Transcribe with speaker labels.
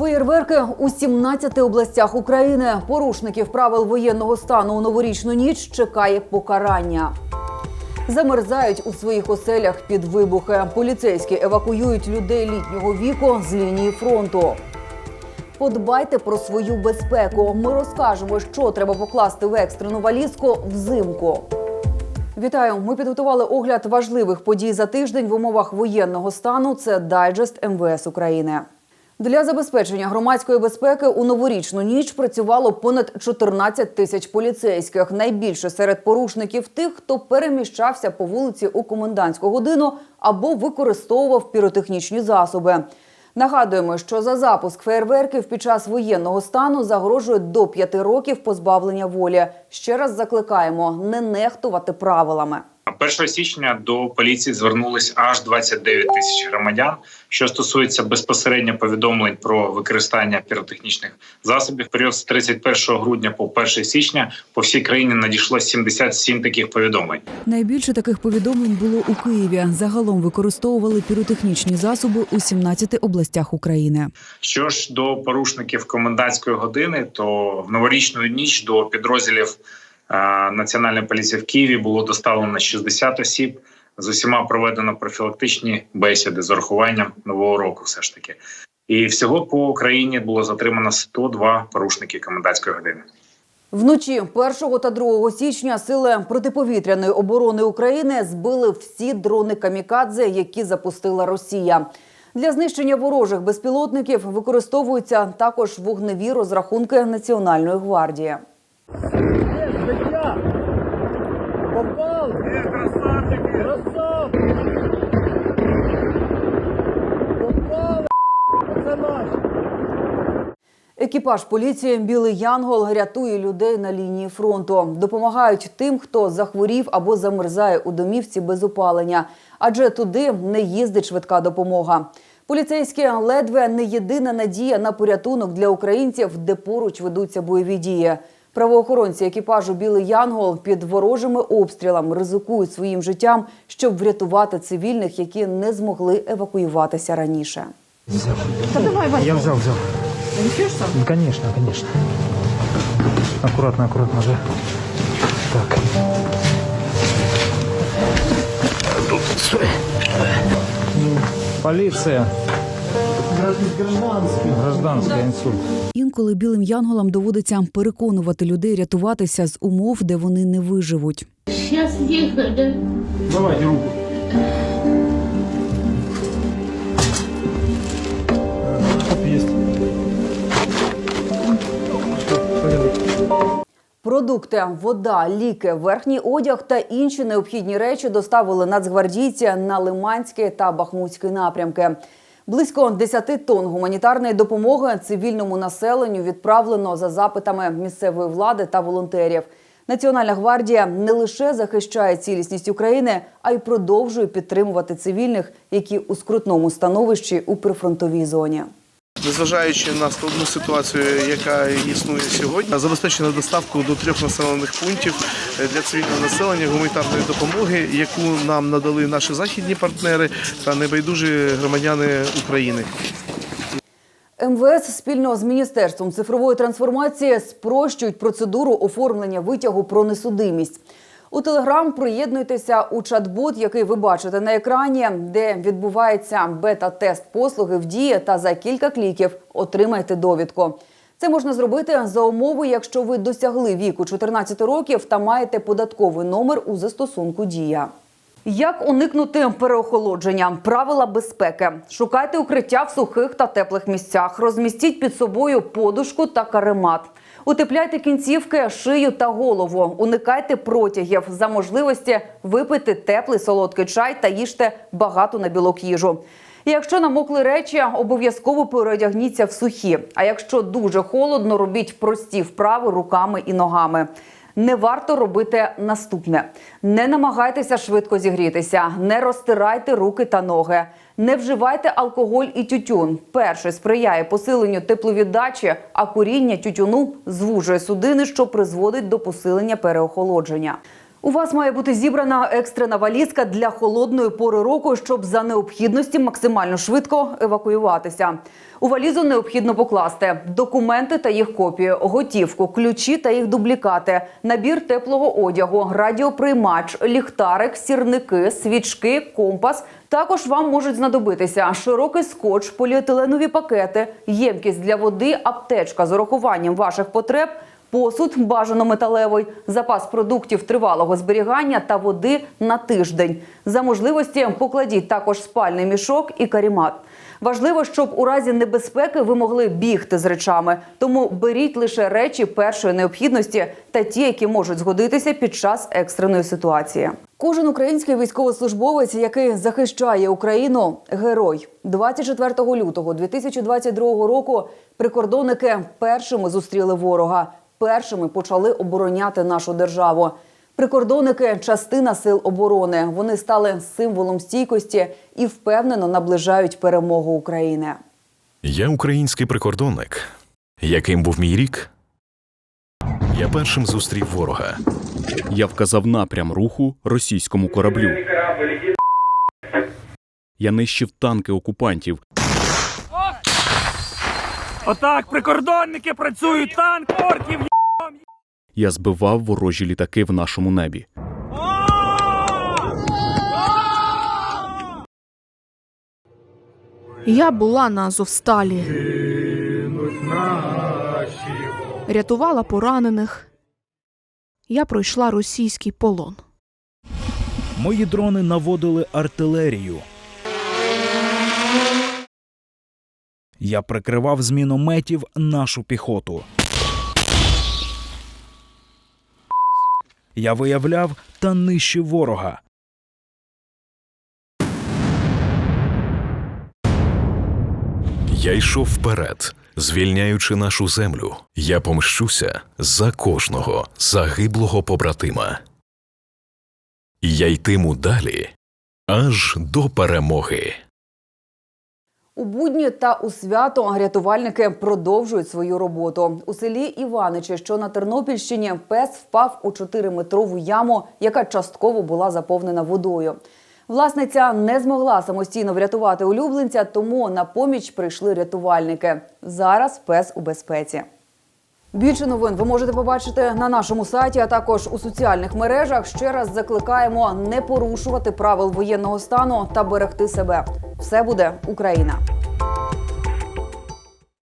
Speaker 1: Феєрверки у 17 областях України. Порушників правил воєнного стану у новорічну ніч чекає покарання. Замерзають у своїх оселях під вибухи. Поліцейські евакуюють людей літнього віку з лінії фронту. Подбайте про свою безпеку. Ми розкажемо, що треба покласти в екстрену валізку взимку. Вітаю! Ми підготували огляд важливих подій за тиждень в умовах воєнного стану. Це дайджест МВС України. Для забезпечення громадської безпеки у новорічну ніч працювало понад 14 тисяч поліцейських. Найбільше серед порушників тих, хто переміщався по вулиці у комендантську годину або використовував піротехнічні засоби. Нагадуємо, що за запуск фейерверків під час воєнного стану загрожує до п'яти років позбавлення волі. Ще раз закликаємо не нехтувати правилами.
Speaker 2: 1 січня до поліції звернулись аж 29 тисяч громадян. Що стосується безпосередньо повідомлень про використання піротехнічних засобів, в період з 31 грудня по 1 січня по всій країні надійшло 77 таких повідомлень.
Speaker 1: Найбільше таких повідомлень було у Києві. Загалом використовували піротехнічні засоби у 17 областях України.
Speaker 2: Що ж до порушників комендантської години, то в новорічну ніч до підрозділів Національної поліції в Києві було доставлено 60 осіб. З усіма проведено профілактичні бесіди з урахуванням нового року. Все ж таки, і всього по Україні було затримано 102 порушники комендантської години.
Speaker 1: Вночі 1 та 2 січня сили протиповітряної оборони України збили всі дрони камікадзе, які запустила Росія. Для знищення ворожих безпілотників використовуються також вогневі розрахунки Національної гвардії. Екіпаж поліції Білий Янгол рятує людей на лінії фронту. Допомагають тим, хто захворів або замерзає у домівці без опалення, адже туди не їздить швидка допомога. Поліцейські ледве не єдина надія на порятунок для українців, де поруч ведуться бойові дії. Правоохоронці екіпажу Білий Янгол під ворожими обстрілами ризикують своїм життям, щоб врятувати цивільних, які не змогли евакуюватися раніше.
Speaker 3: Я взял, взял. Ну, конечно, конечно. Аккуратно, аккуратно же. Так. Тут. Ну,
Speaker 4: Гражданський!
Speaker 3: Гражданская инсульт.
Speaker 1: Інколи білим янголам доводиться переконувати людей рятуватися з умов, де вони не виживуть.
Speaker 5: Сейчас ехали.
Speaker 4: Давайте руку.
Speaker 1: Продукти, вода, ліки, верхній одяг та інші необхідні речі доставили нацгвардійці на Лиманський та Бахмутський напрямки. Близько 10 тонн гуманітарної допомоги цивільному населенню відправлено за запитами місцевої влади та волонтерів. Національна гвардія не лише захищає цілісність України, а й продовжує підтримувати цивільних, які у скрутному становищі у прифронтовій зоні.
Speaker 6: Незважаючи на складну ситуацію, яка існує сьогодні, забезпечено доставку до трьох населених пунктів для цивільного населення гуманітарної допомоги, яку нам надали наші західні партнери та небайдужі громадяни України.
Speaker 1: МВС спільно з міністерством цифрової трансформації спрощують процедуру оформлення витягу про несудимість. У Телеграм приєднуйтеся у чат-бот, який ви бачите на екрані, де відбувається бета-тест послуги в дії, та за кілька кліків отримайте довідку. Це можна зробити за умови, якщо ви досягли віку 14 років та маєте податковий номер у застосунку Дія. Як уникнути переохолодження? Правила безпеки. Шукайте укриття в сухих та теплих місцях. Розмістіть під собою подушку та каремат. Утепляйте кінцівки, шию та голову. Уникайте протягів. За можливості випити теплий солодкий чай та їжте багато на білок їжу. Якщо намокли речі, обов'язково переодягніться в сухі. А якщо дуже холодно, робіть прості вправи руками і ногами. Не варто робити наступне: не намагайтеся швидко зігрітися, не розтирайте руки та ноги, не вживайте алкоголь і тютюн. Перше сприяє посиленню тепловіддачі, а куріння тютюну звужує судини, що призводить до посилення переохолодження. У вас має бути зібрана екстрена валізка для холодної пори року, щоб за необхідності максимально швидко евакуюватися. У валізу необхідно покласти документи та їх копії, готівку, ключі та їх дублікати, набір теплого одягу, радіоприймач, ліхтарик, сірники, свічки, компас. Також вам можуть знадобитися широкий скотч, поліетиленові пакети, ємкість для води, аптечка з урахуванням ваших потреб. Посуд бажано металевий, запас продуктів тривалого зберігання та води на тиждень. За можливості покладіть також спальний мішок і карімат. Важливо, щоб у разі небезпеки ви могли бігти з речами, тому беріть лише речі першої необхідності та ті, які можуть згодитися під час екстреної ситуації. Кожен український військовослужбовець, який захищає Україну, герой. 24 лютого 2022 року прикордонники першими зустріли ворога, першими почали обороняти нашу державу. Прикордонники частина сил оборони. Вони стали символом стійкості і впевнено наближають перемогу України.
Speaker 7: Я український прикордонник. Яким був мій рік? Я першим зустрів ворога.
Speaker 8: Я вказав напрям руху російському кораблю. Я нищив танки окупантів.
Speaker 4: Отак, прикордонники працюють, танк, орків,
Speaker 8: Я збивав ворожі літаки в нашому небі.
Speaker 9: Я була на Азовсталі. Рятувала поранених. Я пройшла російський полон.
Speaker 10: Мої дрони наводили артилерію. Я прикривав з мінометів нашу піхоту. Я виявляв та нищив ворога.
Speaker 7: Я йшов вперед, звільняючи нашу землю. Я помщуся за кожного загиблого побратима. І я йтиму далі аж до перемоги.
Speaker 1: У будні та у свято рятувальники продовжують свою роботу. У селі Іваничі, що на Тернопільщині, пес впав у 4-метрову яму, яка частково була заповнена водою. Власниця не змогла самостійно врятувати улюбленця, тому на поміч прийшли рятувальники. Зараз пес у безпеці. Більше новин ви можете побачити на нашому сайті, а також у соціальних мережах. Ще раз закликаємо не порушувати правил воєнного стану та берегти себе. Все буде Україна.